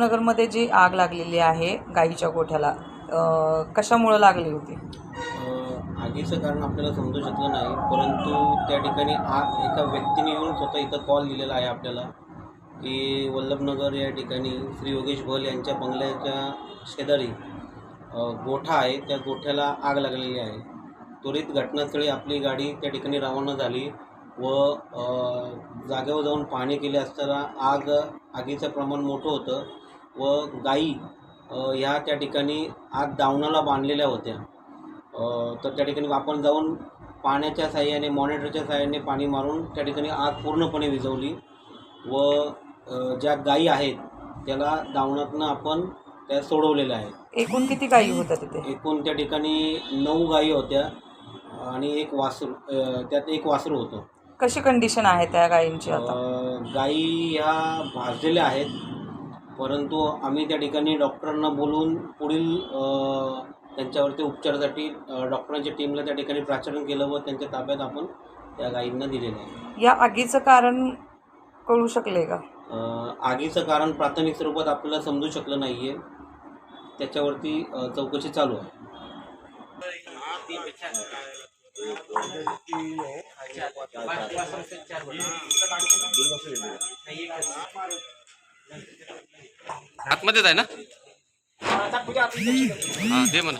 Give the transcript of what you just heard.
नगरमध्ये जी आग लागलेली आहे गाईच्या गोठ्याला कशामुळं लागली होती? आगीचं कारण आपल्याला समजू शकलं नाही परंतु त्या ठिकाणी आग एका व्यक्तीने येऊन स्वतः इथं कॉल दिलेला आहे आपल्याला की वल्लभनगर या ठिकाणी श्री योगेश भल यांच्या बंगल्याच्या शेजारी गोठा आहे त्या गोठ्याला आग लागलेली आहे. त्वरित घटनास्थळी आपली गाडी त्या ठिकाणी रवाना झाली व जागेवर जाऊन पाहणी केली असताना आग आगीचं प्रमाण मोठं होतं. व गायी अ, ह्या त्या ठिकाणी आग दावणाला बांधलेल्या होत्या. तर त्या ठिकाणी आपण जाऊन पाण्याच्या साह्याने मॉनिटरच्या साह्याने पाणी मारून त्या ठिकाणी आग पूर्णपणे विझवली व ज्या गायी आहेत त्याला दावणातनं आपण त्या सोडवलेल्या आहेत. एकूण किती गायी होत्या तिथे? एकूण त्या ठिकाणी नऊ गायी होत्या आणि एक वासरू त्यात एक वासरू होतं. कशी कंडिशन आहे त्या गायींची आता? अ, गायी ह्या भाजलेल्या आहेत. परंतु आम्ही त्या ठिकाणी डॉक्टरांना बोलवून पुढील त्यांच्यावरती उपचारासाठी डॉक्टरांच्या टीमला त्या ठिकाणी प्राचारण केलं व त्यांच्या ताब्यात आपण त्या गायींना दिलेलं आहे. या आगीचं कारण कळू शकले का? आगीचं कारण प्राथमिक स्वरूपात आपल्याला समजू शकलं नाही आहे त्याच्यावरती चौकशी चालू आहे. आतमध्येच आहे ना? हा दे म्हणा.